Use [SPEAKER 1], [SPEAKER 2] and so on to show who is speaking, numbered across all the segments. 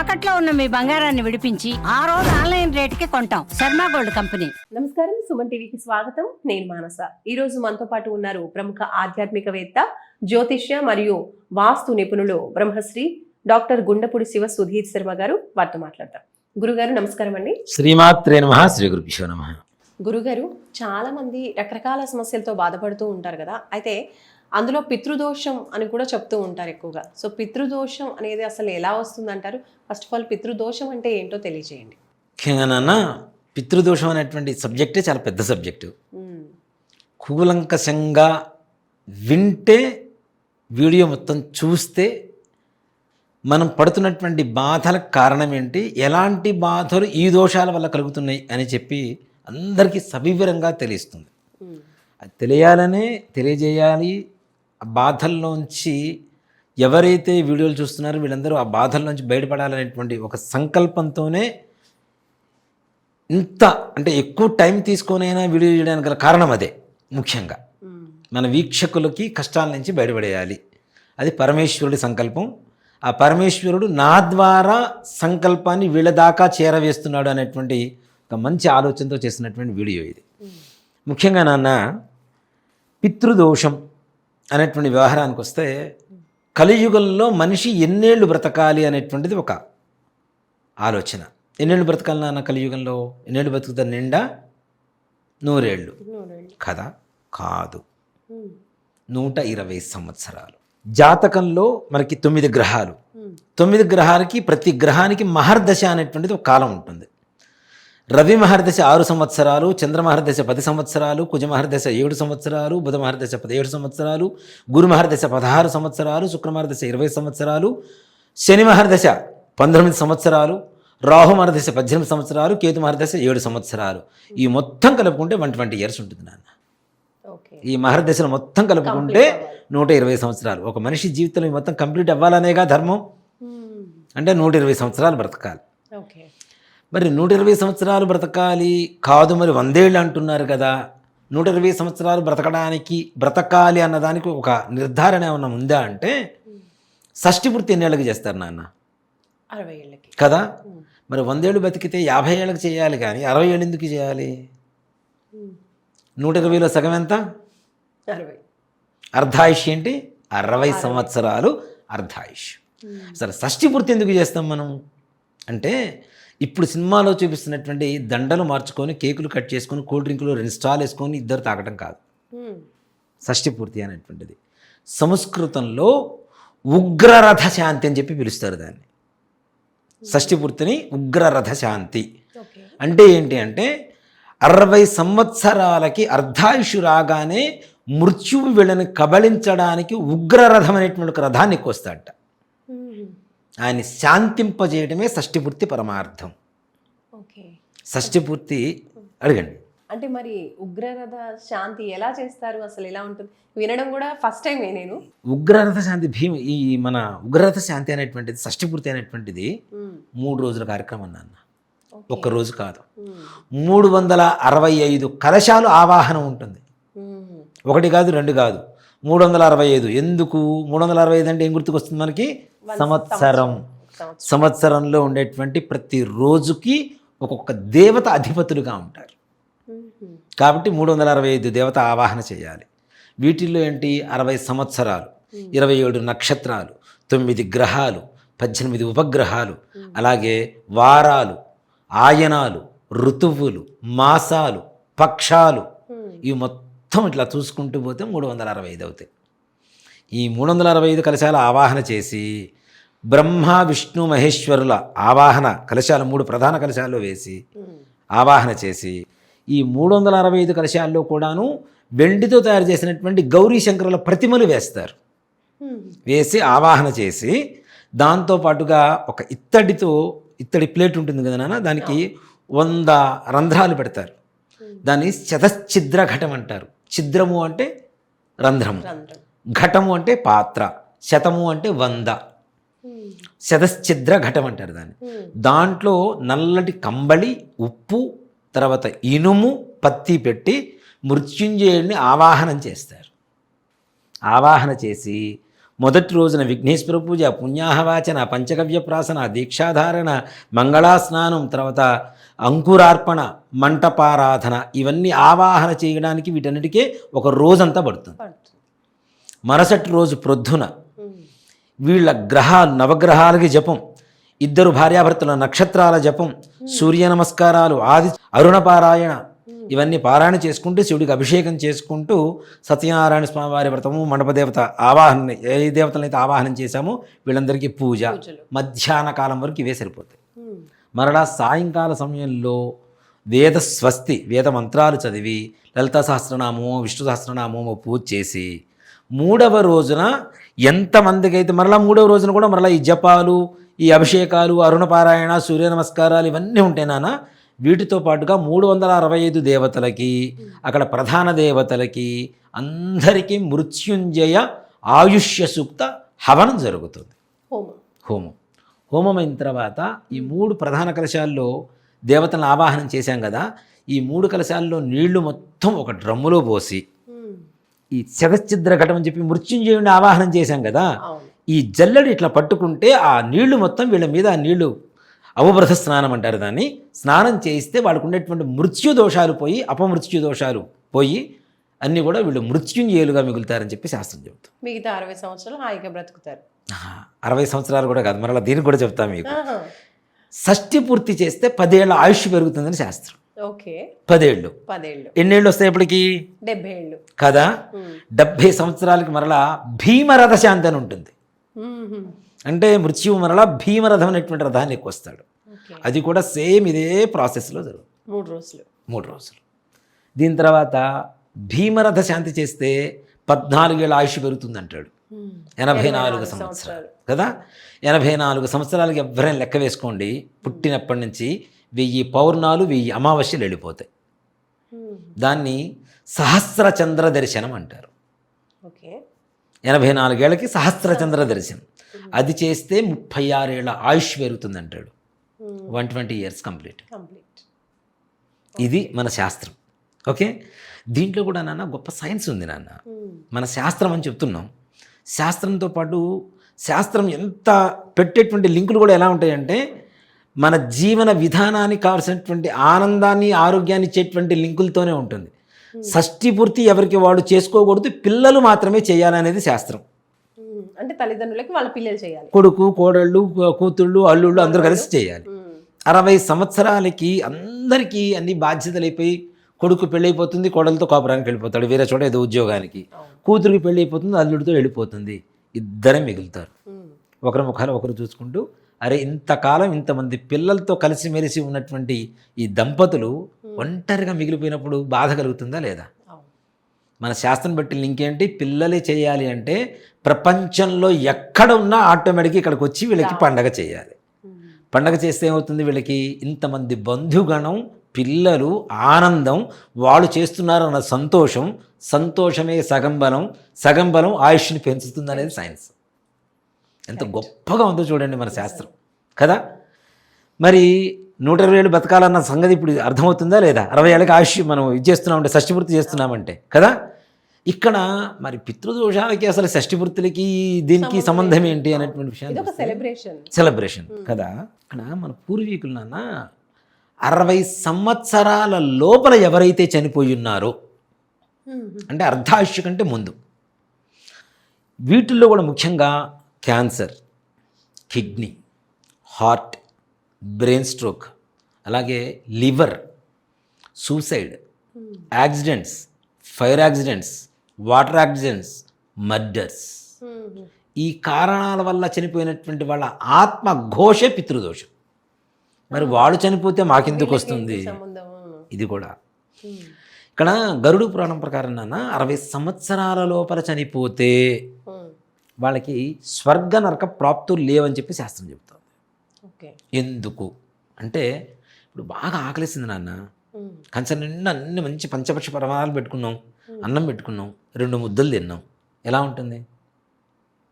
[SPEAKER 1] తాకట్లో ఉన్న మీ బంగారాన్ని విడిపించి ఆ రోజు ఆన్లైన్ రేటుకి కొంటాం. Sharma gold company.
[SPEAKER 2] నమస్కారం సుమన్ టీవీకి స్వాగతం. నేను మానస. ఈ రోజు మనతో పాటు ఉన్నారు ప్రముఖ ఆధ్యాత్మికవేత్త జ్యోతిష్య మరియు వాస్తు నిపుణులు బ్రహ్మశ్రీ డాక్టర్ గుండపుడి శివ సుధీర్ శర్మ గారు వారితో మాట్లాడతాం. గురుగారు నమస్కారం అండి.
[SPEAKER 3] శ్రీమాత్రే నమ శ్రీ గురుభ్యో నమ.
[SPEAKER 2] గురుగారు చాలా మంది రకరకాల సమస్యలతో బాధపడుతూ ఉంటారు కదా. అయితే అందులో పితృదోషం అని కూడా చెప్తూ ఉంటారు ఎక్కువగా. సో పితృదోషం అనేది అసలు ఎలా వస్తుంది అంటారు ఫస్ట్ ఆఫ్ ఆల్ పితృదోషం అంటే ఏంటో తెలియజేయండి.
[SPEAKER 3] ముఖ్యంగా నాన్న పితృదోషం అనేటువంటి సబ్జెక్టే చాలా పెద్ద సబ్జెక్టు కూలంకషంగా వింటే వీడియో మొత్తం చూస్తే మనం పడుతున్నటువంటి బాధలకు కారణం ఏంటి? ఎలాంటి బాధలు ఈ దోషాల వల్ల కలుగుతున్నాయి అని చెప్పి అందరికీ సవివరంగా తెలుస్తుంది. అది తెలియాలనే తెలియజేయాలి బాధల్లోంచి ఎవరైతే వీడియోలు చూస్తున్నారో వీళ్ళందరూ ఆ బాధల్లోంచి బయటపడాలనేటువంటి ఒక సంకల్పంతోనే ఇంత అంటే ఎక్కువ టైం తీసుకొనైనా వీడియో చేయడానికి గల కారణం అదే ముఖ్యంగా. మన వీక్షకులకి కష్టాల నుంచి బయటపడేయాలి. అది పరమేశ్వరుడి సంకల్పం. ఆ పరమేశ్వరుడు నా ద్వారా సంకల్పాన్ని వీళ్ళ దాకా చేరవేస్తున్నాడు అనేటువంటి ఒక మంచి ఆలోచనతో చేసినటువంటి వీడియో ఇది. ముఖ్యంగా నాన్న పితృదోషం. అనేటువంటి వ్యవహారానికి వస్తే కలియుగంలో మనిషి ఎన్నేళ్ళు బ్రతకాలి అనేటువంటిది ఒక ఆలోచన. ఎన్నేళ్ళు బ్రతకాలి నాన్న కలియుగంలో? ఎన్నేళ్ళు బ్రతుకుతారు నిండా? నూరేళ్ళు. కదా? కాదు. నూట ఇరవై సంవత్సరాలు. జాతకంలో మనకి తొమ్మిది గ్రహాలు. తొమ్మిది గ్రహాలకి ప్రతి గ్రహానికి మహర్దశ అనేటువంటిది ఒక కాలం ఉంటుంది. రవి మహర్దశ ఆరు సంవత్సరాలు చంద్ర మహర్దశ పది సంవత్సరాలు కుజ మహర్దశ ఏడు సంవత్సరాలు బుధ మహర్దశ పదిహేడు సంవత్సరాలు గురు మహర్దశ పదహారు సంవత్సరాలు శుక్ర మహర్దశ ఇరవై సంవత్సరాలు శని మహర్దశ పంతొమ్మిది సంవత్సరాలు రాహు మహర్దశ పద్దెనిమిది సంవత్సరాలు కేతు మహర్దశ ఏడు సంవత్సరాలు. ఈ మొత్తం కలుపుకుంటే వన్ ట్వంటీ ఇయర్స్ ఉంటుంది నాన్న.
[SPEAKER 2] ఓకే.
[SPEAKER 3] ఈ మహర్దశలు మొత్తం కలుపుకుంటే నూట ఇరవై సంవత్సరాలు. ఒక మనిషి జీవితంలో ఈ మొత్తం కంప్లీట్ అవ్వాలనేగా ధర్మం.
[SPEAKER 2] ఉమ్,
[SPEAKER 3] అంటే నూట ఇరవై సంవత్సరాలు బ్రతకాలి.
[SPEAKER 2] ఓకే.
[SPEAKER 3] మరి నూట ఇరవై సంవత్సరాలు బ్రతకాలి కాదు మరి వందేళ్ళు అంటున్నారు కదా. నూట ఇరవై సంవత్సరాలు బ్రతకడానికి బ్రతకాలి అన్నదానికి ఒక నిర్ధారణ ఏమన్నా ఉందా అంటే షష్ఠి పూర్తి ఎన్నేళ్ళకి చేస్తారు నాన్న?
[SPEAKER 2] అరవై ఏళ్ళకి.
[SPEAKER 3] కదా? మరి వందేళ్ళు బతికితే యాభై ఏళ్ళకి చేయాలి కానీ అరవై ఏళ్ళు ఎందుకు చేయాలి? నూట ఇరవైలో సగం ఎంత?
[SPEAKER 2] అరవై.
[SPEAKER 3] అర్ధాయుష్ ఏంటి? అరవై సంవత్సరాలు అర్ధాయుష్. అసలు షష్ఠి పూర్తి ఎందుకు చేస్తాం మనం? అంటే ఇప్పుడు సినిమాలో చూపిస్తున్నటువంటి దండలు మార్చుకొని కేకులు కట్ చేసుకొని కూల్ డ్రింకులు రెండు స్టాల్ వేసుకొని ఇద్దరు తాగటం కాదు. షష్ఠి పూర్తి అనేటువంటిది. సంస్కృతంలో ఉగ్రరథ శాంతి అని చెప్పి పిలుస్తారు దాన్ని. షష్ఠి పూర్తిని ఉగ్రరథ శాంతి. అంటే ఏంటి అంటే అరవై సంవత్సరాలకి అర్ధాయుషు రాగానే మృత్యువు వీళ్ళని కబళించడానికి ఉగ్రరథం అనేటువంటి ఒక రథాన్ని ఎక్కువస్తాడట ఆయన శాంతింపజేయడమే షష్ఠిపూర్తి పరమార్థం.
[SPEAKER 2] ఓకే.
[SPEAKER 3] షష్ఠిపూర్తి అడగండి.
[SPEAKER 2] అంటే మరి ఉగ్రరథ శాంతి ఎలా చేస్తారు? అసలు ఎలా ఉంటుంది? వినడం కూడా ఫస్ట్ టైం నేను.
[SPEAKER 3] ఉగ్రరథ శాంతి భీమ ఈ మన ఉగ్రరథ శాంతి అనేటువంటిది షష్ఠిపూర్తి అనేటువంటిది మూడు రోజుల కార్యక్రమం నాన్న. ఒక్క రోజు కాదు. మూడు వందల అరవై ఐదు కలశాలు ఆవాహనం ఉంటుంది. ఒకటి కాదు రెండు కాదు. మూడు వందల అరవై ఐదు. ఎందుకు? మూడు వందల అరవై ఐదు అంటే ఏం గుర్తుకొస్తుంది మనకి? సంవత్సరం.
[SPEAKER 2] సంవత్సరం.
[SPEAKER 3] సంవత్సరంలో ఉండేటువంటి ప్రతి రోజుకి ఒక్కొక్క దేవత అధిపతులుగా ఉంటారు. కాబట్టి మూడు వందల అరవై ఐదు దేవత ఆవాహన చేయాలి. వీటిల్లో ఏంటి? అరవై సంవత్సరాలు ఇరవై ఏడు నక్షత్రాలు తొమ్మిది గ్రహాలు పద్దెనిమిది ఉపగ్రహాలు అలాగే వారాలు ఆయనాలు ఋతువులు మాసాలు పక్షాలు ఇవి మొత్తం ఇట్లా చూసుకుంటూ పోతే మూడు వందల అరవై ఐదు అవుతాయి ఈ మూడు వందల అరవై ఐదు కలశాల ఆవాహన చేసి బ్రహ్మ విష్ణు మహేశ్వరుల ఆవాహన కలశాలు మూడు ప్రధాన కలశాల్లో వేసి ఆవాహన చేసి ఈ మూడు వందల అరవై ఐదు కలశాల్లో కూడాను వెండితో తయారు చేసినటువంటి గౌరీ శంకరుల ప్రతిమలు వేస్తారు. వేసి ఆవాహన చేసి దాంతో పాటుగా ఒక ఇత్తడితో ఇత్తడి ప్లేట్ ఉంటుంది కదా నాన్న దానికి వంద రంధ్రాలు పెడతారు. దాన్ని శతఛిద్ర ఘటం అంటారు. ఛిద్రము అంటే రంధ్రము. ఘటము అంటే పాత్ర శతము అంటే వంద. శతశ్చిద్ర ఘటం అంటారు దాన్ని. దాంట్లో నల్లటి కంబళి ఉప్పు తర్వాత ఇనుము పత్తి పెట్టి మృత్యుంజయుడిని ఆవాహనం చేస్తారు. ఆవాహన చేసి మొదటి రోజున విఘ్నేశ్వర పూజ పుణ్యాహవాచన పంచగవ్య ప్రాసన దీక్షాధారణ మంగళా స్నానం తర్వాత అంకురార్పణ మంటపారాధన ఇవన్నీ ఆవాహన చేయడానికి వీటన్నిటికే ఒక రోజంతా పడుతుంది. మరుసటి రోజు ప్రొద్దున. వీళ్ళ గ్రహ నవగ్రహాలకి జపం ఇద్దరు భార్యాభర్తల నక్షత్రాల జపం సూర్య నమస్కారాలు ఆది అరుణ పారాయణ ఇవన్నీ పారాయణ చేసుకుంటూ శివుడికి అభిషేకం చేసుకుంటూ సత్యనారాయణ స్వామి వారి వ్రతము మండపదేవత ఆవాహన ఏ దేవతలనైతే ఆవాహనం చేశామో వీళ్ళందరికీ పూజ. మధ్యాహ్న కాలం వరకు ఇవే సరిపోతాయి. మరలా సాయంకాల సమయంలో వేద స్వస్తి వేద మంత్రాలు చదివి లలిత సహస్రనామము విష్ణు సహస్రనామము పూజ చేసి మూడవ రోజున ఎంతమందికి అయితే మరలా మూడవ రోజున కూడా మరలా ఈ జపాలు ఈ అభిషేకాలు అరుణపారాయణ సూర్య నమస్కారాలు ఇవన్నీ ఉంటాయి నాన్న. వీటితో పాటుగా మూడు వందల అరవై ఐదు దేవతలకి అక్కడ ప్రధాన దేవతలకి అందరికీ మృత్యుంజయ ఆయుష్య సూక్త హవనం జరుగుతుంది.
[SPEAKER 2] హోమం.
[SPEAKER 3] హోమం. హోమం అయిన తర్వాత ఈ మూడు ప్రధాన కలశాల్లో దేవతలను ఆవాహనం చేశాం కదా. ఈ మూడు కలశాల్లో నీళ్ళు మొత్తం ఒక డ్రమ్ములో పోసి. ఈ శతఛిద్ర ఘటం అని చెప్పి మృత్యుంజయుడిని ఆవాహనం చేశాం కదా. ఈ జల్లెడు ఇట్లా పట్టుకుంటే ఆ నీళ్ళు మొత్తం వీళ్ళ మీద ఆ నీళ్ళు అవబృధ స్నానం అంటారు దాన్ని. స్నానం చేయిస్తే వాళ్ళకు ఉండేటువంటి మృత్యు దోషాలు పోయి అపమృత్యు దోషాలు పోయి అన్నీ కూడా వీళ్ళు మృత్యుంజయులుగా మిగులుతారని చెప్పి శాస్త్రం చెబుతుంది.
[SPEAKER 2] మిగతా అరవై సంవత్సరాలు హాయిగా బ్రతుకుతారు.
[SPEAKER 3] అరవై సంవత్సరాలు కూడా కాదు. మరలా దీనికి కూడా చెప్తాను మీకు. షష్ఠి పూర్తి చేస్తే పదేళ్ళ ఆయుష్ పెరుగుతుందని శాస్త్రం.
[SPEAKER 2] ఓకే.
[SPEAKER 3] పదేళ్ళు.
[SPEAKER 2] పదేళ్ళు.
[SPEAKER 3] ఎన్నేళ్ళు వస్తాయి ఇప్పటికి
[SPEAKER 2] డెబ్బై ఏళ్ళు
[SPEAKER 3] కదా. డెబ్భై సంవత్సరాలకి మరలా భీమరథ శాంతి అని ఉంటుంది. అంటే మృత్యువు మరలా భీమరథం అనేటువంటి రథాన్ని ఎక్కువ వస్తాడు అది కూడా సేమ్ ఇదే ప్రాసెస్లో జరుగుతుంది.
[SPEAKER 2] మూడు రోజులు.
[SPEAKER 3] మూడు రోజులు. దీని తర్వాత భీమరథ శాంతి చేస్తే పద్నాలుగేళ్ళ ఆయుష్ పెరుగుతుంది అంటాడు. ఎనభై నాలుగు సంవత్సరాలు. కదా? ఎనభై నాలుగు సంవత్సరాలకి ఎవరైనా లెక్క వేసుకోండి. పుట్టినప్పటి నుంచి వెయ్యి పౌర్ణాలు వెయ్యి అమావాస్యలు వెళ్ళిపోతాయి. దాన్ని సహస్ర చంద్ర దర్శనం అంటారు.
[SPEAKER 2] ఓకే.
[SPEAKER 3] ఎనభై నాలుగేళ్ళకి సహస్ర చంద్ర దర్శనం అది చేస్తే ముప్పై ఆరేళ్ళ ఆయుష్ పెరుగుతుంది అంటాడు. One twenty years complete.
[SPEAKER 2] Complete.
[SPEAKER 3] ఇది మన శాస్త్రం. ఓకే? దీంట్లో కూడా నాన్న గొప్ప సైన్స్ ఉంది నాన్న. మన శాస్త్రం అని చెప్తున్నాం. శాస్త్రంతో పాటు శాస్త్రం ఎంత పెట్టేటువంటి లింకులు కూడా ఎలా ఉంటాయంటే మన జీవన విధానానికి కావాల్సినటువంటి ఆనందాన్ని ఆరోగ్యాన్ని ఇచ్చేటువంటి లింకులతోనే ఉంటుంది. షష్ఠి పూర్తి ఎవరికి వాడు చేసుకోకూడదు పిల్లలు మాత్రమే చేయాలనేది శాస్త్రం.
[SPEAKER 2] ఉమ్. అంటే తల్లిదండ్రులకి వాళ్ళ పిల్లలు చేయాలి.
[SPEAKER 3] కొడుకు కోడళ్ళు కూతుళ్ళు అల్లుళ్ళు అందరూ కలిసి చేయాలి.
[SPEAKER 2] ఉమ్.
[SPEAKER 3] అరవై సంవత్సరాలకి అందరికీ అన్ని బాధ్యతలు అయిపోయి కొడుకు పెళ్ళైపోతుంది కోడలతో కాపురానికి వెళ్ళిపోతాడు వేరే చోట ఏదో ఉద్యోగానికి. కూతురికి పెళ్ళి అయిపోతుంది అల్లుడితో వెళ్ళిపోతుంది ఇద్దరే మిగులుతారు. ఒకరి ముఖాలు ఒకరు చూసుకుంటూ అరే ఇంతకాలం ఇంతమంది పిల్లలతో కలిసిమెలిసి ఉన్నటువంటి ఈ దంపతులు ఒంటరిగా మిగిలిపోయినప్పుడు బాధ కలుగుతుందా లేదా? మన శాస్త్రం బట్టి లింక్ ఏంటి? పిల్లలే చేయాలి అంటే ప్రపంచంలో ఎక్కడ ఉన్నా ఆటోమేటిక్గా ఇక్కడికి వచ్చి వీళ్ళకి పండగ చేయాలి. పండగ చేస్తే ఏమవుతుంది? వీళ్ళకి ఇంతమంది బంధుగణం పిల్లలు ఆనందం వాళ్ళు చేస్తున్నారన్న సంతోషం సంతోషమే సగం బలం సగం బలం ఆయుష్ని పెంచుతుంది అనేది సైన్స్. ఎంత గొప్పగా ఉందో చూడండి మన శాస్త్రం. కదా? మరి నూట ఇరవై ఏళ్ళు బతకాలన్న సంగతి ఇప్పుడు అర్థమవుతుందా లేదా? అరవై ఏళ్ళకి ఆయుష్ మనం ఇది చేస్తున్నామంటే షష్టిపూర్తి చేస్తున్నామంటే కదా? ఇక్కడ మరి పితృదోషాలకి అసలు షష్టిపూర్తులకి దీనికి సంబంధం ఏంటి? అనేటువంటి విషయాన్ని చూస్తే-
[SPEAKER 2] సెలబ్రేషన్
[SPEAKER 3] సెలబ్రేషన్ కదా? ఇక్కడ మన పూర్వీకులు నాన్న అరవై సంవత్సరాల లోపల ఎవరైతే చనిపోయి ఉన్నారో అంటే అర్ధాయుష్య కంటే ముందు వీటిల్లో కూడా ముఖ్యంగా cancer kidney heart brain stroke అలాగే liver suicide accidents fire accidents water accidents murders. ఈ కారణాల వల్ల చనిపోయినటువంటి వాళ్ళ ఆత్మ ఘోషే పితృదోషం. మరి వాడు చనిపోతే మాకెందుకు వస్తుంది? ఇది కూడా. ఇక్కడ గరుడు పురాణం ప్రకారం నాన్న అరవై సంవత్సరాల లోపల చనిపోతే వాళ్ళకి స్వర్గ నరక ప్రాప్తులు లేవని చెప్పి శాస్త్రం చెబుతుంది.
[SPEAKER 2] ఓకే.
[SPEAKER 3] ఎందుకు? అంటే ఇప్పుడు బాగా ఆకలిసింది నాన్న. కంచం నిండా అన్ని మంచి పంచపక్ష పరమాణాలు పెట్టుకున్నాం అన్నం పెట్టుకున్నాం రెండు ముద్దలు తిన్నాం. ఎలా ఉంటుంది?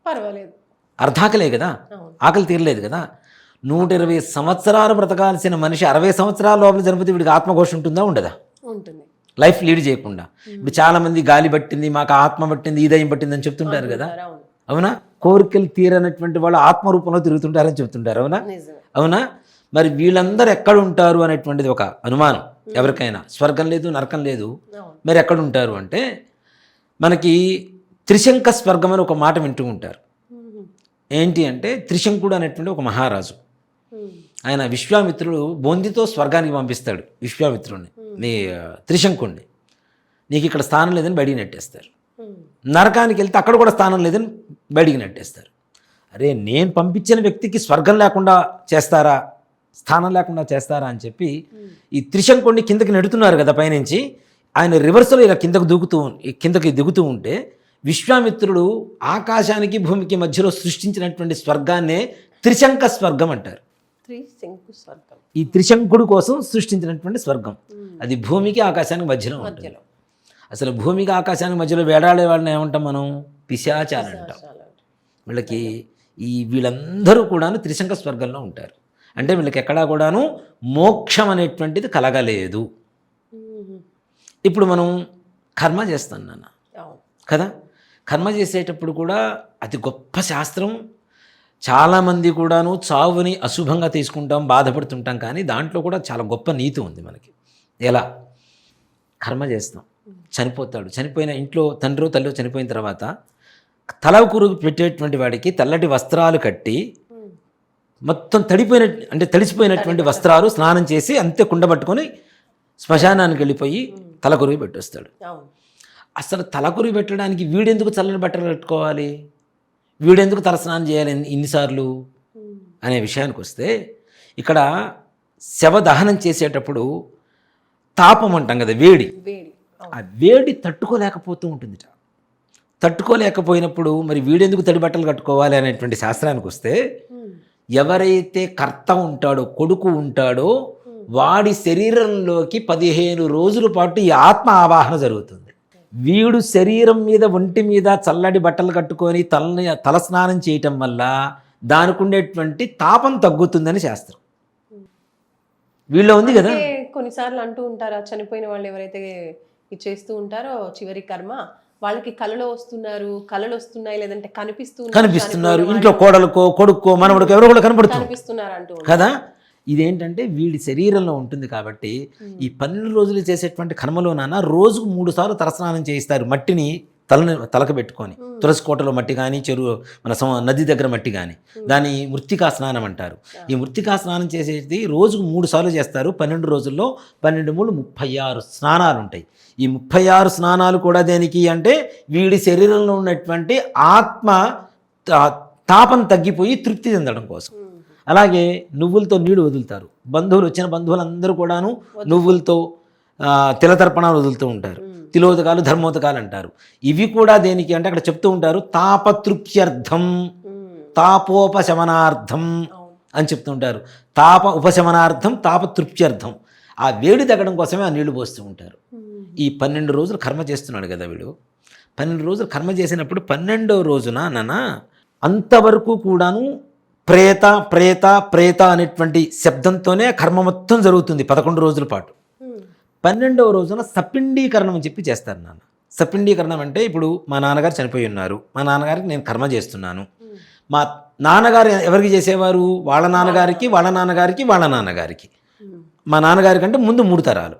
[SPEAKER 2] పర్వాలేదు.
[SPEAKER 3] అర్ధాకలే కదా? ఆకలి తీరలేదు కదా? నూట ఇరవై సంవత్సరాలు బ్రతకాల్సిన మనిషి అరవై సంవత్సరాల లోపల చనిపోతే వీడికి ఆత్మఘోష ఉంటుందా ఉండదా?
[SPEAKER 2] ఉంటుంది.
[SPEAKER 3] లైఫ్ లీడ్ చేయకుండా. ఇప్పుడు చాలా మంది గాలి పట్టింది మాకు ఆత్మ పట్టింది ఈదయం పట్టింది అని చెప్తుంటారు కదా?
[SPEAKER 2] అవును.
[SPEAKER 3] కోరికలు తీరనటువంటి వాళ్ళు ఆత్మరూపంలో తిరుగుతుంటారని చెబుతుంటారు అవునా? అవునా? మరి వీళ్ళందరూ ఎక్కడ ఉంటారు అనేటువంటిది ఒక అనుమానం ఎవరికైనా. స్వర్గం లేదు నరకం లేదు. మరి ఎక్కడ ఉంటారు అంటే మనకి త్రిశంక స్వర్గం అని ఒక మాట వింటూ ఉంటారు. ఏంటి అంటే త్రిశంకుడు అనేటువంటి ఒక మహారాజు. ఆయన విశ్వామిత్రుడు బొందితో స్వర్గానికి పంపిస్తాడు విశ్వామిత్రుడిని నీ త్రిశంకుణ్ణి. నీకు ఇక్కడ స్థానం లేదని బయటికి నెట్టేస్తారు. నరకానికి వెళ్తే అక్కడ కూడా స్థానం లేదని బయటికి నెట్టేస్తారు. అరే నేను పంపించిన వ్యక్తికి స్వర్గం లేకుండా చేస్తారా? స్థానం లేకుండా చేస్తారా అని చెప్పి ఈ త్రిశంకుణ్ణి కిందకి నెడుతున్నారు కదా పైనుంచి. ఆయన రివర్స్లో ఇలా కిందకు దూకుతూ కిందకి దిగుతూ ఉంటే విశ్వామిత్రుడు ఆకాశానికి భూమికి మధ్యలో సృష్టించినటువంటి స్వర్గాన్నే త్రిశంక స్వర్గం అంటారు. ఈ త్రిశంకుడు కోసం సృష్టించినటువంటి స్వర్గం. అది భూమికి ఆకాశానికి మధ్యలో ఉంటుంది. అసలు భూమికి ఆకాశానికి మధ్యలో వేడాడే వాళ్ళని ఏమంటాం మనం? పిశాచాలు అంటాం. వీళ్ళకి ఈ వీళ్ళందరూ కూడాను త్రిశంక స్వర్గంలో ఉంటారు. అంటే వీళ్ళకి ఎక్కడా కూడాను మోక్షం అనేటువంటిది కలగలేదు. ఇప్పుడు మనం కర్మ చేస్తాం నాన్న. కదా? కర్మ చేసేటప్పుడు కూడా అతి గొప్ప శాస్త్రం చాలామంది కూడాను చావుని అశుభంగా తీసుకుంటాం బాధపడుతుంటాం కానీ దాంట్లో కూడా చాలా గొప్ప నీతి ఉంది మనకి. ఎలా? కర్మ చేస్తాం. చనిపోతాడు. చనిపోయిన ఇంట్లో తండ్రో తల్లో చనిపోయిన తర్వాత తల కురుగు పెట్టేటువంటి వాడికి తెల్లటి వస్త్రాలు కట్టి. మొత్తం తడిపోయిన అంటే తడిసిపోయినటువంటి వస్త్రాలు స్నానం చేసి అంతే కుండ పట్టుకొని శ్మశానానికి వెళ్ళిపోయి తలకొరివి పెట్టొస్తాడు.
[SPEAKER 2] అవును.
[SPEAKER 3] అసలు తలకొరివి పెట్టడానికి వీడెందుకు చల్లని బట్టలు కట్టుకోవాలి? వీడెందుకు తలస్నానం చేయాలి ఇన్ని- ఇన్నిసార్లు. అనే విషయానికి వస్తే ఇక్కడ శవ దహనం చేసేటప్పుడు తాపం అంటాం కదా వేడి ఆ వేడి తట్టుకోలేకపోతూ ఉంటుందిట తట్టుకోలేకపోయినప్పుడు మరి వీడెందుకు తడి బట్టలు కట్టుకోవాలి అనేటువంటి శాస్త్రానికి వస్తే. ఎవరైతే కర్త ఉంటాడో కొడుకు ఉంటాడో వాడి శరీరంలోకి పదిహేను రోజుల పాటు ఈ ఆత్మ ఆవాహన జరుగుతుంది వీడు శరీరం మీద ఒంటి మీద చల్లటి బట్టలు కట్టుకొని తలని తల స్నానం చేయటం వల్ల దానికి ఉండేటువంటి తాపం తగ్గుతుందని శాస్త్రం. వీళ్ళ ఉంది కదా?
[SPEAKER 2] కొన్నిసార్లు అంటూ ఉంటారా చనిపోయిన వాళ్ళు ఎవరైతే చేస్తూ ఉంటారో చివరి కర్మ వాళ్ళకి కళలో వస్తున్నారు కళలు వస్తున్నాయి లేదంటే కనిపిస్తూ
[SPEAKER 3] కనిపిస్తున్నారు ఇంట్లో కోడలకో కొడుకో మనవడికో ఎవరో కూడా కనపడుతుంది
[SPEAKER 2] కనిపిస్తున్నారు అంటూ.
[SPEAKER 3] కదా? ఇదేంటంటే వీడి శరీరంలో ఉంటుంది కాబట్టి ఈ పన్నెండు రోజులు చేసేటువంటి కర్మలో నాన్న రోజుకు మూడు సార్లు తలస్నానం చేయిస్తారు మట్టిని తలని తలక పెట్టుకొని. తులసి కోటలో మట్టి కానీ చెరువు మన సమ- నది దగ్గర మట్టి కానీ దాన్ని మృత్తికా స్నానం అంటారు. ఈ మృత్తికా స్నానం చేసేది రోజుకు మూడు సార్లు చేస్తారు. పన్నెండు రోజుల్లో పన్నెండు మూడు ముప్పై ఆరు స్నానాలు ఉంటాయి. ఈ ముప్పై ఆరు స్నానాలు కూడా దేనికి అంటే వీడి శరీరంలో ఉన్నటువంటి ఆత్మ తా- తాపం తగ్గిపోయి తృప్తి చెందడం కోసం. అలాగే నువ్వులతో నీళ్ళు వదులుతారు. బంధువులు వచ్చిన బంధువులందరూ కూడాను నువ్వులతో తిలతర్పణాలు వదులుతూ ఉంటారు. తిలోదకాలు ధర్మోదకాలు అంటారు ఇవి కూడా దేనికి అంటే అక్కడ చెప్తూ ఉంటారు తాపతృప్త్యర్థం. తాపోపశమనార్థం అని చెప్తుంటారు తాప ఉపశమనార్థం తాపతృప్త్యర్థం. ఆ వేడి తగ్గడం కోసమే ఆ నీళ్ళు పోస్తూ ఉంటారు. ఈ పన్నెండు రోజులు కర్మ చేస్తున్నాడు కదా వీడు. పన్నెండు రోజులు కర్మ చేసినప్పుడు పన్నెండో రోజున నాన్న అంతవరకు కూడాను ప్రేత ప్రేత ప్రేత అనేటువంటి శబ్దంతోనే కర్మ మొత్తం జరుగుతుంది పదకొండు రోజుల పాటు. పన్నెండవ రోజున సపిండీకరణం అని చెప్పి చేస్తారు నాన్న. సపిండీకరణం అంటే ఇప్పుడు మా నాన్నగారు చనిపోయి ఉన్నారు. మా నాన్నగారికి నేను కర్మ చేస్తున్నాను. మా నాన్నగారు ఎవరికి చేసేవారు? వాళ్ళ నాన్నగారికి వాళ్ళ నాన్నగారికి వాళ్ళ నాన్నగారికి. మా నాన్నగారి కంటే ముందు మూడు తరాలు.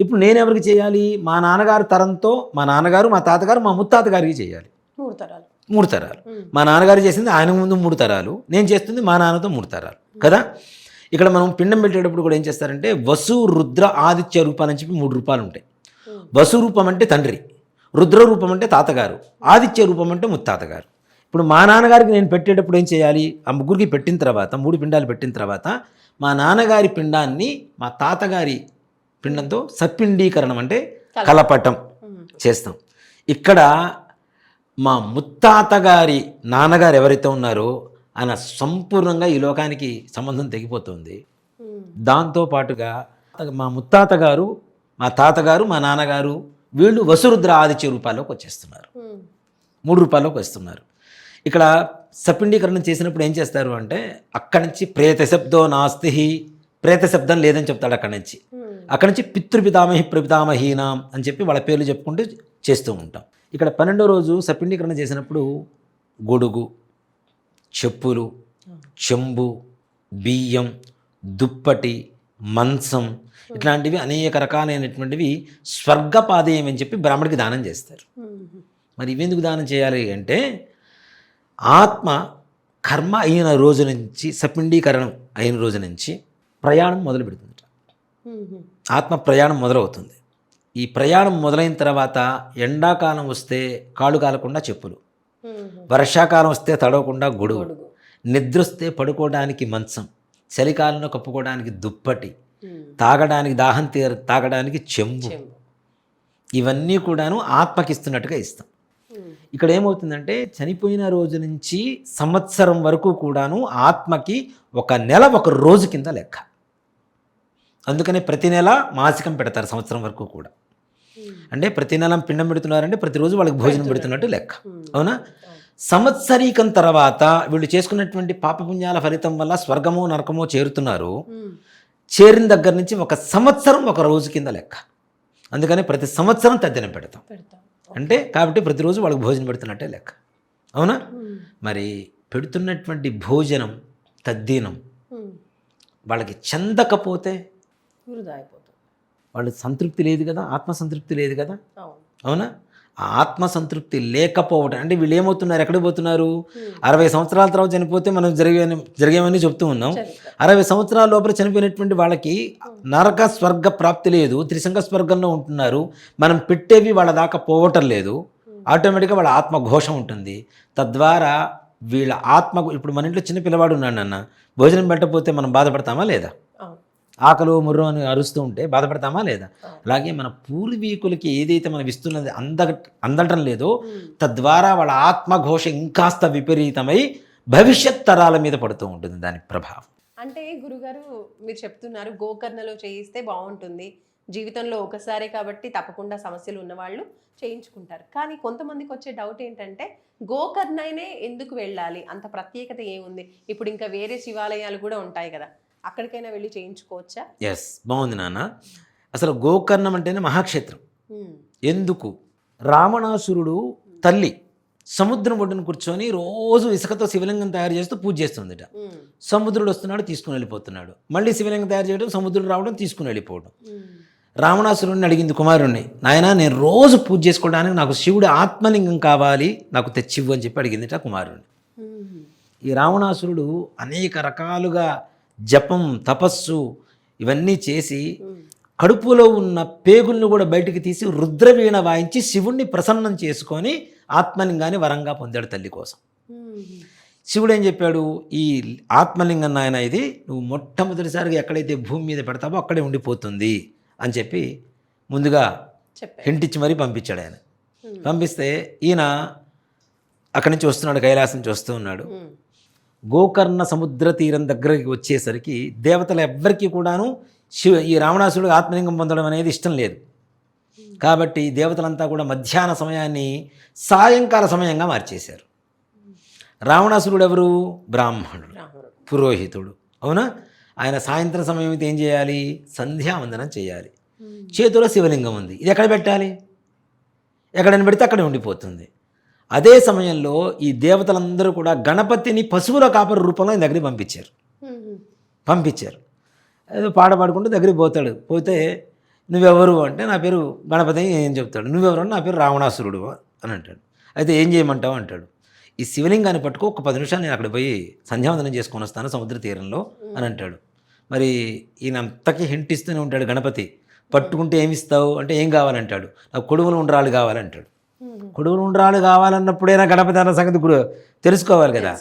[SPEAKER 3] ఇప్పుడు నేను ఎవరికి చేయాలి? మా నాన్నగారి తరంతో మా నాన్నగారు మా తాతగారు మా ముత్తాత గారికి చేయాలి.
[SPEAKER 2] మూడు తరాలు.
[SPEAKER 3] మూడు తరాలు. మా నాన్నగారు చేసింది ఆయన ముందు మూడు తరాలు. నేను చేస్తుంది మా నాన్నతో మూడు తరాలు. కదా? ఇక్కడ మనం పిండం పెట్టేటప్పుడు కూడా ఏం చేస్తారంటే వసు రుద్ర ఆదిత్య రూపాలు అని చెప్పి మూడు రూపాలు ఉంటాయి. వసు రూపం అంటే తండ్రి రుద్ర రూపం అంటే తాతగారు ఆదిత్య రూపం అంటే ముత్తాతగారు. ఇప్పుడు మా నాన్నగారికి నేను పెట్టేటప్పుడు ఏం చేయాలి? ఆ ముగ్గురికి పెట్టిన తర్వాత మూడు పిండాలు పెట్టిన తర్వాత మా నాన్నగారి పిండాన్ని మా తాతగారి పిండంతో సప్పిండీకరణం అంటే కలపటం. చేస్తాం. ఇక్కడ మా ముత్తాత గారి నాన్నగారు ఎవరైతే ఉన్నారో ఆయన సంపూర్ణంగా ఈ లోకానికి సంబంధం తెగిపోతుంది.
[SPEAKER 2] దాంతోపాటుగా
[SPEAKER 3] దాంతో పాటుగా మా ముత్తాత గారు మా తాతగారు మా నాన్నగారు వీళ్ళు వసురుద్ర ఆదిత్య రూపాల్లోకి వచ్చేస్తున్నారు. మూడు రూపాల్లోకి వస్తున్నారు. ఇక్కడ సపిండీకరణం చేసినప్పుడు ఏం చేస్తారు అంటే అక్కడి నుంచి ప్రేత శబ్దో నాస్తి ప్రేత శబ్దం లేదని చెప్తాడు అక్కడి నుంచి. అక్కడి నుంచి పితృపితామహి ప్రపితామహీనాం అని చెప్పి వాళ్ళ పేర్లు చెప్పుకుంటూ చేస్తూ ఉంటాం. ఇక్కడ పన్నెండో రోజు సపిండీకరణ చేసినప్పుడు గొడుగు చెప్పులు చెంబు బియ్యం దుప్పటి మంచం ఇట్లాంటివి అనేక రకాలైనటువంటివి స్వర్గపాదేయం అని చెప్పి బ్రాహ్మడికి దానం చేస్తారు. మరి ఇవెందుకు దానం చేయాలి అంటే ఆత్మ కర్మ అయిన రోజు నుంచి సపిండీకరణం అయిన రోజు నుంచి ప్రయాణం మొదలు పెడుతుంది ఆత్మ ప్రయాణం మొదలవుతుంది. ఈ ప్రయాణం మొదలైన తర్వాత ఎండాకాలం వస్తే కాళ్ళు కాలకుండా చెప్పులు. వర్షాకాలం వస్తే తడవకుండా గొడుగు. నిద్ర వస్తే పడుకోవడానికి మంచం. చలికాలంలో కప్పుకోవడానికి దుప్పటి. తాగడానికి దాహం తీర తాగడానికి చెంబు. ఇవన్నీ కూడాను ఆత్మకి ఇస్తున్నట్టుగా ఇస్తాం ఇక్కడ ఏమవుతుందంటే చనిపోయిన రోజు నుంచి సంవత్సరం వరకు కూడాను ఆత్మకి ఒక నెల ఒక రోజు కింద లెక్క. అందుకనే ప్రతి నెల మాసికం పెడతారు సంవత్సరం వరకు కూడా. అంటే ప్రతి నెల పిండం పెడుతున్నారంటే ప్రతిరోజు వాళ్ళకి భోజనం పెడుతున్నట్టు లెక్క. అవునా? సంవత్సరీకం తర్వాత వీళ్ళు చేసుకున్నటువంటి పాపపుణ్యాల ఫలితం వల్ల స్వర్గమో నరకమో చేరుతున్నారు. చేరిన దగ్గర నుంచి ఒక సంవత్సరం ఒక రోజు కింద లెక్క. అందుకని ప్రతి సంవత్సరం తద్దినం పెడతాం.
[SPEAKER 2] పెడతాం.
[SPEAKER 3] అంటే కాబట్టి ప్రతిరోజు వాళ్ళకి భోజనం పెడుతున్నట్టే లెక్క. అవునా? మరి పెడుతున్నటువంటి భోజనం తద్దీనం వాళ్ళకి చెందకపోతే వాళ్ళ సంతృప్తి లేదు కదా ఆత్మ సంతృప్తి లేదు కదా?
[SPEAKER 2] అవును.
[SPEAKER 3] ఆత్మ సంతృప్తి లేకపోవడం అంటే వీళ్ళు ఏమవుతున్నారు? ఎక్కడికి పోతున్నారు? అరవై సంవత్సరాల తర్వాత చనిపోతే మనం జరిగే జరిగేవని చెప్తూ ఉన్నాం. అరవై సంవత్సరాల లోపల చనిపోయినటువంటి వాళ్ళకి నరక స్వర్గ ప్రాప్తి లేదు త్రిసంగ స్వర్గంలో ఉంటున్నారు. మనం పెట్టేవి వాళ్ళ దాకా పోవటం లేదు. ఆటోమేటిక్గా వాళ్ళ ఆత్మ ఘోషం ఉంటుంది. తద్వారా వీళ్ళ ఆత్మ ఇప్పుడు మన ఇంట్లో చిన్న పిల్లవాడు ఉన్నాడు అన్న భోజనం పెట్టకపోతే మనం బాధపడతామా లేదా? ఆకలి ముర్రు అని అరుస్తూ ఉంటే బాధపడతామా లేదా? అలాగే మన పూర్వీకులకి ఏదైతే మనం ఇస్తున్నది అంద అందటం లేదో తద్వారా వాళ్ళ ఆత్మఘోష ఇంకాస్త విపరీతమై భవిష్యత్ తరాల మీద పడుతూ ఉంటుంది దాని ప్రభావం.
[SPEAKER 2] అంటే గురుగారు మీరు చెప్తున్నారు గోకర్ణలో చేయిస్తే బాగుంటుంది. జీవితంలో ఒకసారి కాబట్టి తప్పకుండా సమస్యలు ఉన్నవాళ్ళు చేయించుకుంటారు. కానీ కొంతమందికి వచ్చే డౌట్ ఏంటంటే గోకర్ణైనే ఎందుకు వెళ్ళాలి? అంత ప్రత్యేకత ఏముంది? ఇప్పుడు ఇంకా వేరే శివాలయాలు కూడా ఉంటాయి కదా. అక్కడికైనా వెళ్ళి చేయించుకోవచ్చా?
[SPEAKER 3] ఎస్ బాగుంది నాన్న. అసలు గోకర్ణం అంటేనే మహాక్షేత్రం. ఎందుకు? రావణాసురుడు తల్లి సముద్రం ఒడ్డున కూర్చొని రోజు ఇసుకతో శివలింగం తయారు చేస్తూ పూజ చేస్తుందిట. సముద్రుడు వస్తున్నాడు తీసుకుని వెళ్ళిపోతున్నాడు. మళ్ళీ శివలింగం తయారు చేయడం సముద్రుడు రావడం తీసుకుని వెళ్ళిపోవడం. రావణాసురుడిని అడిగింది కుమారుణ్ణి నాయనా నేను రోజు పూజ చేసుకోవడానికి నాకు శివుడి ఆత్మలింగం కావాలి నాకు తెచ్చివ్వు అని చెప్పి అడిగిందిట కుమారుణ్ణి. ఈ రావణాసురుడు అనేక రకాలుగా జపం తపస్సు ఇవన్నీ చేసి కడుపులో ఉన్న పేగుల్ని కూడా బయటికి తీసి రుద్రవీణ వాయించి శివుణ్ణి ప్రసన్నం చేసుకొని ఆత్మలింగాన్ని వరంగా పొందాడు తల్లి కోసం. శివుడు ఏం చెప్పాడు? ఈ ఆత్మలింగం నాయన ఇది నువ్వు మొట్టమొదటిసారిగా ఎక్కడైతే భూమి మీద పెడతావో అక్కడే ఉండిపోతుంది అని చెప్పి ముందుగా
[SPEAKER 2] చెప్పారు
[SPEAKER 3] హింట్ ఇచ్చి మరీ పంపించాడు ఆయన. పంపిస్తే ఈయన అక్కడి నుంచి వస్తున్నాడు కైలాసం నుంచి వస్తూ ఉన్నాడు. గోకర్ణ సముద్ర తీరం దగ్గరికి వచ్చేసరికి దేవతలు ఎవ్వరికీ కూడాను శివ ఈ రావణాసురుడు ఆత్మలింగం పొందడం అనేది ఇష్టం లేదు. కాబట్టి దేవతలంతా కూడా మధ్యాహ్న సమయాన్ని సాయంకాల సమయంగా మార్చేశారు. రావణాసురుడు ఎవరు బ్రాహ్మణుడు. పురోహితుడు. అవునా? ఆయన సాయంత్రం సమయం అయితే ఏం చేయాలి? సంధ్యావందనం చేయాలి. చేతిలో శివలింగం ఉంది. ఇది ఎక్కడ పెట్టాలి? ఎక్కడైనా పెడితే అక్కడే ఉండిపోతుంది. అదే సమయంలో ఈ దేవతలందరూ కూడా గణపతిని పశువుల కాపరి రూపంలో ఆయన దగ్గరికి పంపించారు. పంపించారు. ఏదో పాట పాడుకుంటూ దగ్గరికి పోతాడు. పోతే నువ్వెవరు? అంటే నా పేరు గణపతి అని ఏం చెప్తాడు. నువ్వెవరు? అంటే నా పేరు రావణాసురుడు అని అంటాడు. అయితే ఏం చేయమంటావు? అంటాడు. ఈ శివలింగాన్ని పట్టుకో ఒక పది నిమిషాలు నేను అక్కడ పోయి సంధ్యావందనం చేసుకొని వస్తాను సముద్ర తీరంలో అని అంటాడు. మరి ఈయన అంతకీ హింట్ ఇస్తూనే ఉంటాడు గణపతి. పట్టుకుంటే ఏమి ఇస్తావు అంటే ఏం కావాలంటాడు? నాకు కొడువులు ఉండ్రాలు కావాలంటాడు.
[SPEAKER 2] ఉమ్,
[SPEAKER 3] కొడువులు ఉండ్రాలు కావాలన్నప్పుడైనా గణపతి అన్న సంగతి తెలుసుకోవాలి కదా.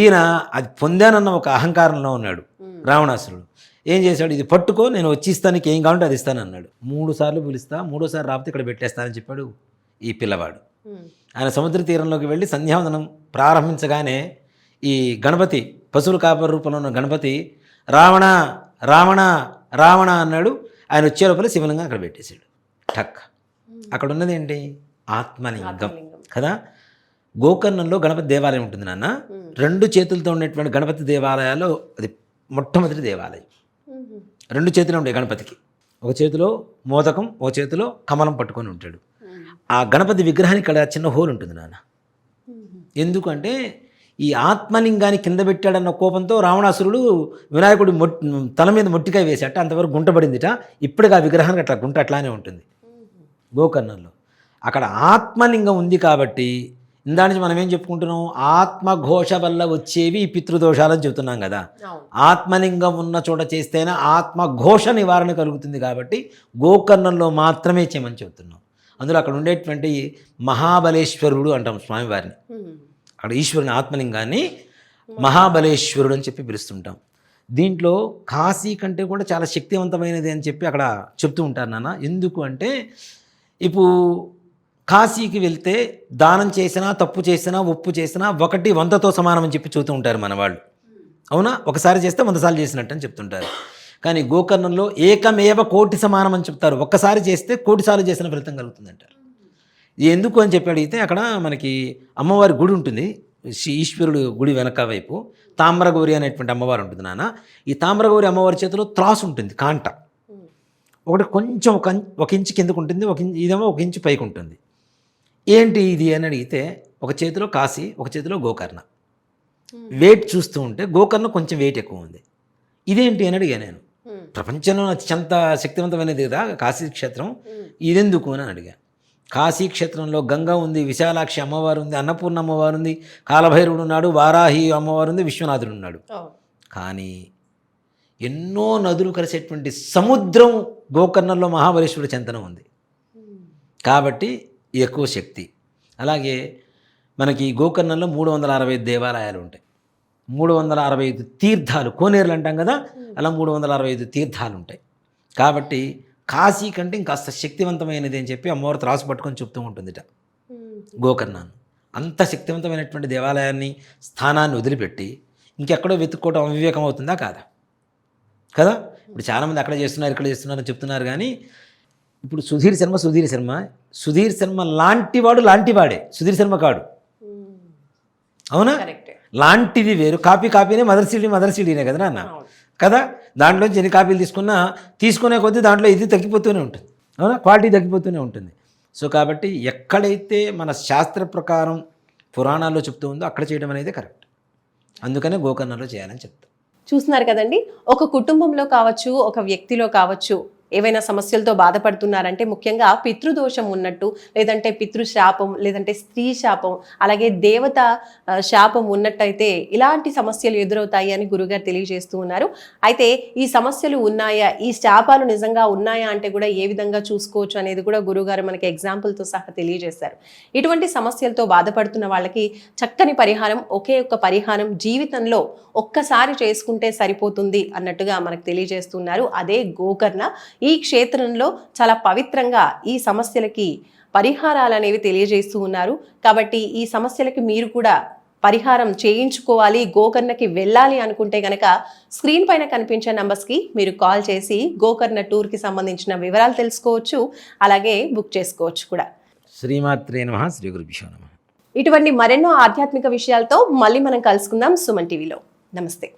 [SPEAKER 3] ఈయన అది పొందానన్న ఒక అహంకారంలో ఉన్నాడు రావణాసురుడు. ఏం చేశాడు? ఇది పట్టుకో నేను వచ్చి ఇస్తాను నీకు ఏం కావాలంటే అది ఇస్తాను అన్నాడు. మూడు సార్లు పిలుస్తా మూడోసారి రాకపోతే ఇక్కడ పెట్టేస్తానని చెప్పాడు ఈ పిల్లవాడు. ఆయన సముద్ర తీరంలోకి వెళ్ళి సంధ్యావందనం ప్రారంభించగానే ఈ గణపతి పశువుల కాపరి రూపంలో ఉన్న గణపతి రావణ రావణ రావణ అన్నాడు. ఆయన వచ్చే లోపల శివలింగం అక్కడ పెట్టేశాడు. టక్. అక్కడ ఉన్నది ఏంటి ఆత్మలింగం. కదా? గోకర్ణంలో గణపతి దేవాలయం ఉంటుంది నాన్న. రెండు చేతులతో ఉన్నటువంటి గణపతి దేవాలయాల్లో అది మొట్టమొదటి దేవాలయం. రెండు చేతులు ఉంటాయి గణపతికి. ఒక చేతిలో మోదకం ఒక చేతిలో కమలం పట్టుకొని ఉంటాడు. ఆ గణపతి విగ్రహానికి ఇక్కడ చిన్న హోల్ ఉంటుంది నాన్న. ఎందుకంటే ఈ ఆత్మలింగాన్ని కింద పెట్టాడన్న కోపంతో రావణాసురుడు వినాయకుడి మొట్ తల మీద మొట్టికాయ వేసాట అంతవరకు గుంట పడిందిట. ఇప్పటికి ఆ విగ్రహానికి అట్లా గుంట అట్లానే ఉంటుంది. గోకర్ణంలో. అక్కడ ఆత్మలింగం ఉంది కాబట్టి ఇందా నుంచి మనం ఏం చెప్పుకుంటున్నాం? ఆత్మఘోష వల్ల వచ్చేవి ఈ పితృదోషాలని చెబుతున్నాం కదా. ఆత్మలింగం ఉన్న చోట చేస్తేనే ఆత్మఘోష నివారణ కలుగుతుంది కాబట్టి గోకర్ణంలో మాత్రమే చేయమని చెబుతున్నాం. అందులో అక్కడ ఉండేటువంటి మహాబలేశ్వరుడు అంటాం స్వామివారిని. అక్కడ ఈశ్వరుని ఆత్మలింగాన్ని మహాబలేశ్వరుడు అని చెప్పి పిలుస్తుంటాం. దీంట్లో కాశీ కంటే కూడా చాలా శక్తివంతమైనది అని చెప్పి అక్కడ చెప్తూ ఉంటారు నాన్న. ఎందుకు అంటే ఇప్పుడు కాశీకి వెళ్తే దానం చేసినా తప్పు చేసినా ఒప్పు చేసినా ఒకటి వందతో సమానం అని చెప్పి చూతూ ఉంటారు మన వాళ్ళు అవునా? ఒకసారి చేస్తే వంద సార్లు చేసినట్టు అని చెప్తుంటారు. కానీ గోకర్ణంలో ఏకమేవ కోటి సమానం అని చెప్తారు. ఒక్కసారి చేస్తే కోటి సార్లు చేసిన ఫలితం కలుగుతుంది అంటారు ఎందుకు అని చెప్పి అడిగితే అక్కడ మనకి అమ్మవారి గుడి ఉంటుంది. శ్రీ ఈశ్వరుడు గుడి వెనక వైపు. తామ్రగౌరి అనేటువంటి అమ్మవారు ఉంటుంది నాన్న. ఈ తామ్రగౌరి అమ్మవారి చేతిలో త్రాసు ఉంటుంది కాంట. ఒకటి కొంచెం ఒక ఒక ఇంచు కిందకు ఉంటుంది ఒక ఇంచు ఇదేమో ఒక ఇంచు పైకి ఉంటుంది. ఏంటి ఇది అని అడిగితే ఒక చేతిలో కాశీ ఒక చేతిలో గోకర్ణ. వెయిట్ చూస్తూ ఉంటే గోకర్ణ కొంచెం వెయిట్ ఎక్కువ ఉంది. ఇదేంటి అని అడిగా నేను. ప్రపంచంలో అత్యంత శక్తివంతమైనది కదా కాశీ క్షేత్రం. ఇదెందుకు అని అడిగా. కాశీ క్షేత్రంలో గంగా ఉంది విశాలాక్షి అమ్మవారు ఉంది అన్నపూర్ణ అమ్మవారు ఉంది కాలభైరవుడు ఉన్నాడు వారాహి అమ్మవారు ఉంది విశ్వనాథుడు ఉన్నాడు. కానీ ఎన్నో నదులు కలిసేటువంటి సముద్రం గోకర్ణంలో మహాబలేశ్వరుడు చెంతన ఉంది. కాబట్టి ఎక్కువ శక్తి. అలాగే మనకి గోకర్ణంలో మూడు వందల అరవై ఐదు దేవాలయాలు ఉంటాయి. మూడు వందల అరవై ఐదు తీర్థాలు కోనేరులు అంటాం కదా అలా మూడు వందల అరవై ఐదు తీర్థాలు ఉంటాయి. కాబట్టి కాశీ కంటే ఇంకాస్త శక్తివంతమైనది అని చెప్పి అమ్మవారు త్రాసు పట్టుకొని చెప్తూ ఉంటుందిట. గోకర్ణాన్ని. అంత శక్తివంతమైనటువంటి దేవాలయాన్ని స్థానాన్ని వదిలిపెట్టి ఇంకెక్కడో వెతుక్కోవడం అవివేకం అవుతుందా కాదా? కదా? ఇప్పుడు చాలామంది అక్కడ చేస్తున్నారు ఇక్కడ చేస్తున్నారు అని చెప్తున్నారు కానీ ఇప్పుడు సుధీర్ శర్మ సుధీర్ శర్మ. సుధీర్ శర్మ లాంటివాడు లాంటివాడే. సుధీర్ శర్మ కాడు.
[SPEAKER 2] ఉమ్.
[SPEAKER 3] అవునా?
[SPEAKER 2] కరెక్టే
[SPEAKER 3] లాంటిది వేరు. కాపీ కాపీనే మదర్ సీడీ మదర్ సీడీనే కదా నాన్న? కదా? దాంట్లోంచి ఎన్ని కాపీలు తీసుకున్నా తీసుకునే కొద్దీ దాంట్లో ఇది తగ్గిపోతూనే ఉంటుంది. అవునా? క్వాలిటీ తగ్గిపోతూనే ఉంటుంది. సో కాబట్టి ఎక్కడైతే మన శాస్త్ర ప్రకారం పురాణాల్లో చెప్తూ ఉందో అక్కడ చేయడం అనేది కరెక్ట్. అందుకనే గోకర్ణలో చేయాలని చెప్తాం.
[SPEAKER 2] చూస్తున్నారు కదండి? ఒక కుటుంబంలో కావచ్చు ఒక వ్యక్తిలో కావచ్చు ఏవైనా సమస్యలతో బాధపడుతున్నారంటే ముఖ్యంగా పితృదోషం ఉన్నట్టు లేదంటే పితృశాపం లేదంటే స్త్రీ శాపం అలాగే దేవత శాపం ఉన్నట్టయితే ఇలాంటి సమస్యలు ఎదురవుతాయి అని గురుగారు తెలియజేస్తూ ఉన్నారు. అయితే ఈ సమస్యలు ఉన్నాయా? ఈ శాపాలు నిజంగా ఉన్నాయా అంటే కూడా ఏ విధంగా చూసుకోవచ్చు అనేది కూడా గురుగారు మనకి ఎగ్జాంపుల్తో సహా తెలియజేశారు. ఇటువంటి సమస్యలతో బాధపడుతున్న వాళ్ళకి చక్కని పరిహారం ఒకే ఒక్క పరిహారం జీవితంలో ఒక్కసారి చేసుకుంటే సరిపోతుంది అన్నట్టుగా మనకు తెలియజేస్తున్నారు అదే గోకర్ణ. ఈ క్షేత్రంలో చాలా పవిత్రంగా ఈ సమస్యలకి పరిహారాలు అనేవి తెలియజేస్తూ ఉన్నారు. కాబట్టి ఈ సమస్యలకి మీరు కూడా పరిహారం చేయించుకోవాలి గోకర్ణకి వెళ్ళాలి అనుకుంటే గనక స్క్రీన్ పైన కనిపించే నంబర్స్కి మీరు కాల్ చేసి గోకర్ణ టూర్కి సంబంధించిన వివరాలు తెలుసుకోవచ్చు అలాగే బుక్ చేసుకోవచ్చు కూడా.
[SPEAKER 3] శ్రీమాత్రే నమ శ్రీ గురుభ్యో నమ.
[SPEAKER 2] ఇటువంటి మరెన్నో ఆధ్యాత్మిక విషయాలతో మళ్ళీ మనం కలుసుకుందాం సుమన్ టీవీలో. నమస్తే.